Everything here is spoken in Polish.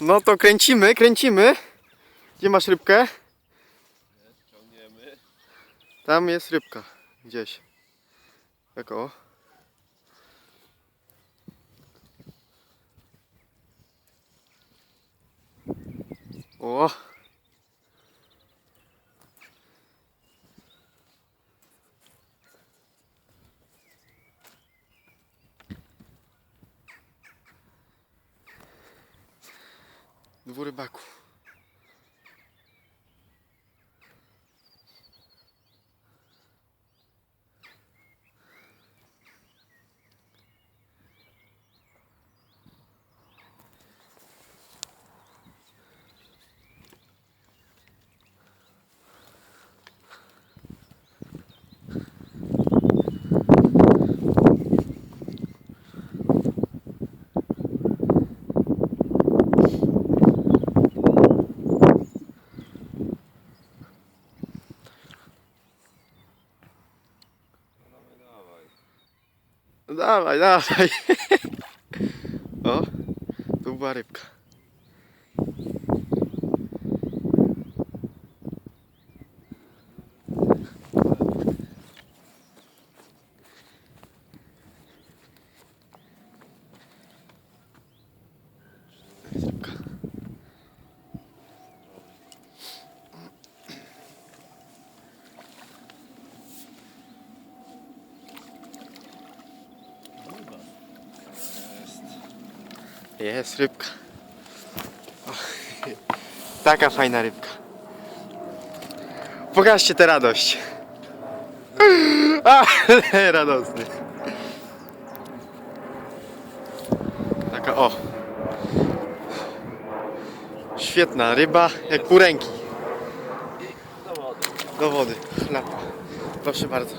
No to kręcimy, kręcimy. Gdzie masz rybkę? Ciągniemy. Tam jest rybka. Gdzieś. Tak o. O. Dwóch rybaków. Dawaj, dawaj. No Dawaj, dawaj. O, tu była rybka. Jest rybka. Taka fajna rybka. Pokażcie tę radość. Ale radosny. Taka o. Świetna ryba, jak pół ręki. Do wody. Chlapa. Proszę bardzo.